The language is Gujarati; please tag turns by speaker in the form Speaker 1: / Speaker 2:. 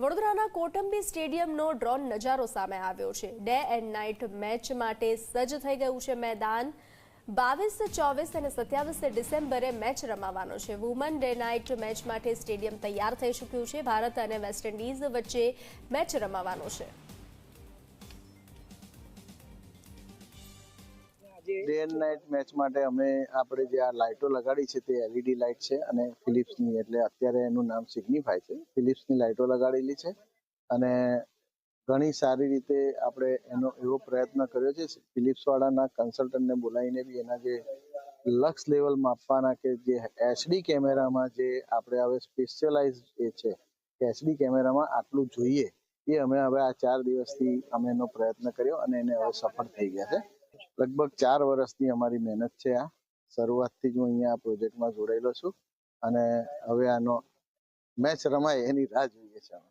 Speaker 1: વડોદરાના કોટંબી સ્ટેડિયમનો ડ્રોન નજારો સામે આવ્યો છે. ડે એન્ડ નાઇટ મેચ માટે સજ્જ થઈ ગયું છે મેદાન. બાવીસ, ચોવીસ અને સત્યાવીસ ડિસેમ્બરે મેચ રમાવાનો છે. વુમન ડે નાઇટ મેચ માટે સ્ટેડિયમ તૈયાર થઈ ચૂક્યું છે. ભારત અને વેસ્ટ ઇન્ડિઝ વચ્ચે મેચ રમાવાનો છે.
Speaker 2: ડે એન્ડ નાઇટ મેચ માટે અમે આપણે જે આ લાઇટો લગાડી છે તે એલઈડી લાઇટ છે અને ફિલિપ્સની એટલે અત્યારે એનું નામ સિગ્નિફાય છે. ફિલિપ્સની લાઇટો લગાડેલી છે અને ઘણી સારી રીતે આપણે એનો એવો પ્રયત્ન કર્યો છે. ફિલિપ્સ વાળાના કન્સલ્ટન્ટને બોલાવીને બી એના જે લક્ષ લેવલ માપવાના કે જે એચડી કેમેરામાં જે આપણે હવે સ્પેશિયલાઇઝ એ છે એચડી કેમેરામાં આટલું જોઈએ, એ અમે હવે આ ચાર દિવસથી અમે એનો પ્રયત્ન કર્યો અને એને હવે સફળ થઈ ગયા છે. લગભગ ચાર વર્ષની અમારી મહેનત છે આ. શરૂઆતથી જ હું અહીંયા આ પ્રોજેક્ટમાં જોડાયેલો છું અને હવે આનો મેચ રમાય એની રાહ જોઈએ છે અમે.